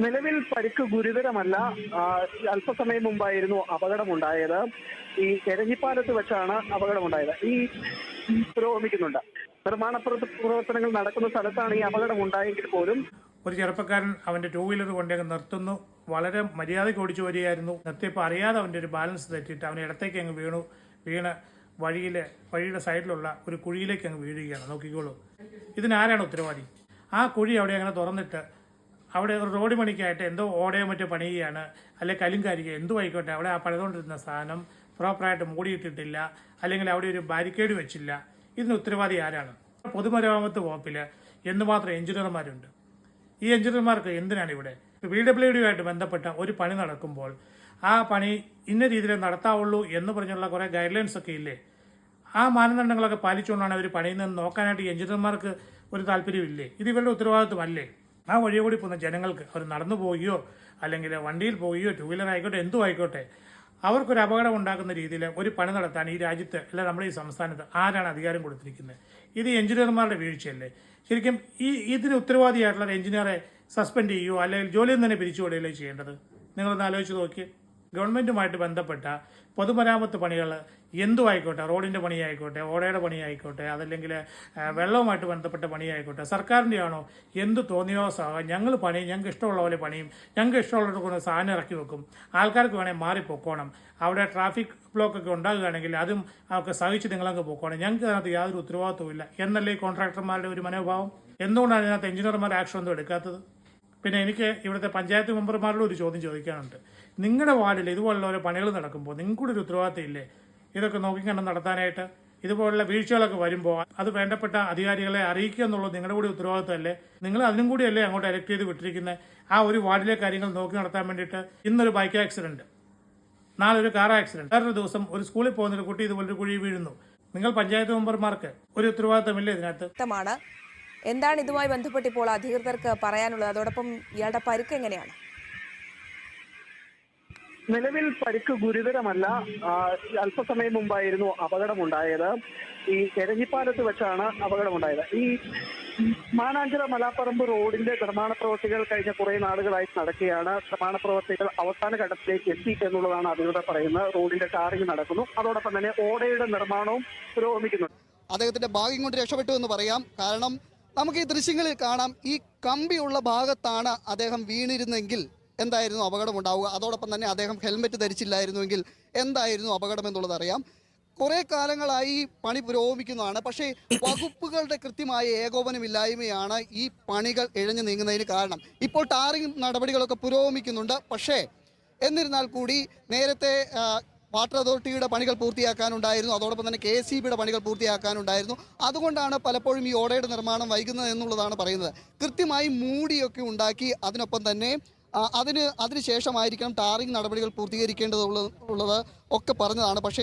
നിലവിൽ പരിക്ക് ഗുരുതരമല്ല. അല്പസമയം മുമ്പായിരുന്നു അപകടമുണ്ടായത്. ഈ എരഞ്ഞിപ്പാലത്ത് വെച്ചാണ് അപകടമുണ്ടായത്. ഈ പുരോഗമിക്കുന്നുണ്ട്. നിർമ്മാണ പ്രവ- പ്രവർത്തനങ്ങൾ നടക്കുന്ന സ്ഥലത്താണ് ഈ അപകടം ഉണ്ടായെങ്കിൽ പോലും ഒരു ചെറുപ്പക്കാരൻ അവന്റെ ടൂ വീലർ കൊണ്ടേക്ക് നിർത്തുന്നു. വളരെ മര്യാദയ്ക്ക് ഓടിച്ചു വരികയായിരുന്നു. നിർത്തിയപ്പോൾ അറിയാതെ അവന്റെ ഒരു ബാലൻസ് തെറ്റിയിട്ട് അവൻ ഇടത്തേക്ക് അങ്ങ് വീണു. വീണ് വഴിയിലെ വഴിയുടെ സൈഡിലുള്ള ഒരു കുഴിയിലേക്ക് അങ്ങ് വീഴുകയാണ്. നോക്കിക്കോളൂ. ഇതിനാരാണ് ഉത്തരവാദി? ആ കുഴി അവിടെ അങ്ങനെ തുറന്നിട്ട് അവിടെ റോഡ് പണിക്കായിട്ട് എന്തോ ഓടയോ മറ്റോ പണിയുകയാണ്. അല്ലെ കലുങ്കാരിക എന്തോ ആയിക്കോട്ടെ. അവിടെ ആ പണിതുകൊണ്ടിരുന്ന സാധനം പ്രോപ്പറായിട്ട് മൂടിയിട്ടിട്ടില്ല. അല്ലെങ്കിൽ അവിടെ ഒരു ബാരിക്കേഡ് വെച്ചില്ല. ഇതിന് ഉത്തരവാദി ആരാണ്? പൊതുമരാമത്ത് വകുപ്പിൽ എന്തുമാത്രം എഞ്ചിനീയർമാരുണ്ട്? ഈ എഞ്ചിനീയർമാർക്ക് എന്തിനാണ് ഇവിടെ? വി ഡബ്ല്യു ഡിയുമായിട്ട് ബന്ധപ്പെട്ട ഒരു പണി നടക്കുമ്പോൾ ആ പണി ഇന്ന രീതിയിൽ നടത്താവുള്ളൂ എന്ന് പറഞ്ഞുള്ള കുറേ ഗൈഡ് ലൈൻസ് ഒക്കെ ഇല്ലേ? ആ മാനദണ്ഡങ്ങളൊക്കെ പാലിച്ചുകൊണ്ടാണ് അവർ പണിയുന്നത് നോക്കാനായിട്ട് എഞ്ചിനീയർമാർക്ക് ഒരു താല്പര്യമില്ലേ ഇത് ഇവരുടെ ഉത്തരവാദിത്വമല്ലേ ആ വഴി കൂടി പോകുന്ന ജനങ്ങൾക്ക് അവർ നടന്നു പോവുകയോ അല്ലെങ്കിൽ വണ്ടിയിൽ പോവുകയോ ടൂ വീലർ ആയിക്കോട്ടെ എന്തും ആയിക്കോട്ടെ അവർക്കൊരു അപകടം ഉണ്ടാക്കുന്ന രീതിയിൽ ഒരു പണി നടത്താൻ ഈ രാജ്യത്ത് അല്ല നമ്മുടെ ഈ സംസ്ഥാനത്ത് ആരാണ് അധികാരം കൊടുത്തിരിക്കുന്നത്? ഇത് എഞ്ചിനീയർമാരുടെ വീഴ്ചയല്ലേ? ശരിക്കും ഈ ഇതിന് ഉത്തരവാദിയായിട്ടുള്ള എഞ്ചിനീയറെ സസ്പെൻഡ് ചെയ്യുകയോ അല്ലെങ്കിൽ ജോലിയിൽ നിന്ന് തന്നെ പിരിച്ചുവിടുകയല്ലേ ചെയ്യേണ്ടത്? നിങ്ങളൊന്ന് ആലോചിച്ച് നോക്കി ഗവൺമെന്റുമായിട്ട് ബന്ധപ്പെട്ട പൊതുമരാമത്ത് പണികൾ എന്തു ആയിക്കോട്ടെ റോഡിന്റെ പണിയായിക്കോട്ടെ ഓടയുടെ പണിയായിക്കോട്ടെ അതല്ലെങ്കിൽ വെള്ളവുമായിട്ട് ബന്ധപ്പെട്ട പണിയായിക്കോട്ടെ സർക്കാരിന്റെ ആണോ എന്ത് തോന്നിയോ ഞങ്ങൾ പണി ഞങ്ങൾക്ക് ഇഷ്ടമുള്ള പോലെ പണിയും ഞങ്ങൾക്ക് ഇഷ്ടമുള്ളവർക്ക് കൊണ്ട് സാധനം ഇറക്കി വെക്കും. ആൾക്കാർക്ക് വേണേൽ മാറി പൊക്കോണം. അവിടെ ട്രാഫിക് ബ്ലോക്ക് ഒക്കെ ഉണ്ടാകുകയാണെങ്കിൽ അതും അവർക്ക് സഹിച്ച് നിങ്ങളങ്ങ് പൊക്കോണം. ഞങ്ങൾക്ക് അതിനകത്ത് യാതൊരു ഉത്തരവാദിത്വവും ഇല്ല. എന്നല്ലേ കോൺട്രാക്ടർമാരുടെ ഒരു മനോഭാവം? എന്തുകൊണ്ടാണ് ഇതിനകത്ത് എഞ്ചിനീയർമാർ ആക്ഷൻ ഒന്നും എടുക്കാത്തത്? പിന്നെ എനിക്ക് ഇവിടുത്തെ പഞ്ചായത്ത് മെമ്പർമാരോട് ഒരു ചോദ്യം ചോദിക്കാനുണ്ട്. നിങ്ങളുടെ വാർഡിൽ ഇതുപോലുള്ള ഓരോ പണികൾ നടക്കുമ്പോൾ നിങ്ങൾക്കൂടെ ഒരു ഉത്തരവാദിത്തം ഇല്ലേ? ഇതൊക്കെ നോക്കിക്കണ്ട് നടത്താനായിട്ട് ഇതുപോലുള്ള വീഴ്ചകളൊക്കെ വരുമ്പോൾ അത് വേണ്ടപ്പെട്ട അധികാരികളെ അറിയിക്കുക എന്നുള്ളത് നിങ്ങളുടെ കൂടി ഉത്തരവാദിത്തമല്ലേ നിങ്ങൾ അതിനും കൂടിയല്ലേ അങ്ങോട്ട് എലക്ട് ചെയ്ത് വിട്ടിരിക്കുന്നത് ആ ഒരു വാർഡിലെ കാര്യങ്ങൾ നോക്കി നടത്താൻ വേണ്ടിയിട്ട് ഇന്നൊരു ബൈക്ക് ആക്സിഡന്റ് നാളെ ഒരു കാർ ആക്സിഡന്റ് വേറൊരു ദിവസം ഒരു സ്കൂളിൽ പോകുന്ന ഒരു കുട്ടി ഇതുപോലൊരു കുഴി വീഴുന്നു. നിങ്ങൾ പഞ്ചായത്ത് മെമ്പർമാർക്ക് ഒരു ഉത്തരവാദിത്തമില്ലേ ഇതിനകത്ത്? എന്താണ് ഇതുമായി ബന്ധപ്പെട്ട് ഇപ്പോൾ അധികൃതർക്ക് പറയാനുള്ളത്? അതോടൊപ്പം ഇയാളുടെ പരുക്ക് എങ്ങനെയാണ്? നിലവിൽ പരിക്ക് ഗുരുതരമല്ല. അല്പസമയം മുമ്പായിരുന്നു അപകടമുണ്ടായത്. ഈ എരഞ്ഞിപ്പാലത്ത് വെച്ചാണ് അപകടമുണ്ടായത്. ഈ മാനാഞ്ചിറ മലാപ്പറമ്പ് റോഡിന്റെ നിർമ്മാണ പ്രവൃത്തികൾ കഴിഞ്ഞ കുറെ നാളുകളായി നടക്കുകയാണ്. നിർമ്മാണ പ്രവൃത്തികൾ അവസാന ഘട്ടത്തിലേക്ക് എത്തി എന്നുള്ളതാണ് അധികൃതർ പറയുന്നത്. റോഡിന്റെ ടാറിങ് നടക്കുന്നു. അതോടൊപ്പം തന്നെ ഓടയുടെ നിർമ്മാണവും പുരോഗമിക്കുന്നുണ്ട്. അദ്ദേഹത്തിന്റെ ഭാഗ്യം കൊണ്ട് രക്ഷപ്പെട്ടു എന്ന് പറയാം. കാരണം നമുക്ക് ഈ ദൃശ്യങ്ങളിൽ കാണാം ഈ കമ്പിയുള്ള ഭാഗത്താണ് അദ്ദേഹം വീണിരുന്നെങ്കിൽ എന്തായിരുന്നു അപകടം ഉണ്ടാവുക അതോടൊപ്പം തന്നെ അദ്ദേഹം ഹെൽമെറ്റ് ധരിച്ചില്ലായിരുന്നുവെങ്കിൽ എന്തായിരുന്നു അപകടം എന്നുള്ളത് അറിയാം. കുറെ കാലങ്ങളായി പണി പുരോഗമിക്കുന്നതാണ്. പക്ഷേ വകുപ്പുകളുടെ കൃത്യമായ ഏകോപനമില്ലായ്മയാണ് ഈ പണികൾ ഇഴഞ്ഞു നീങ്ങുന്നതിന് കാരണം. ഇപ്പോൾ ടാറിംഗ് നടപടികളൊക്കെ പുരോഗമിക്കുന്നുണ്ട്. പക്ഷേ എന്നിരുന്നാൽ കൂടി നേരത്തെ വാട്ടർ അതോറിറ്റിയുടെ പണികൾ പൂർത്തിയാക്കാനുണ്ടായിരുന്നു. അതോടൊപ്പം തന്നെ കെ എസ് ബിയുടെ പണികൾ പൂർത്തിയാക്കാനുണ്ടായിരുന്നു. അതുകൊണ്ടാണ് പലപ്പോഴും ഈ ഓടയുടെ നിർമ്മാണം വൈകുന്നത് എന്നുള്ളതാണ് പറയുന്നത്. കൃത്യമായി മൂടിയൊക്കെ ഉണ്ടാക്കി അതിനൊപ്പം തന്നെ അതിന് അതിനുശേഷമായിരിക്കണം ടാറിംഗ് നടപടികൾ പൂർത്തീകരിക്കേണ്ടതുള്ളത് ഉള്ളത് ഒക്കെ പറഞ്ഞതാണ്. പക്ഷേ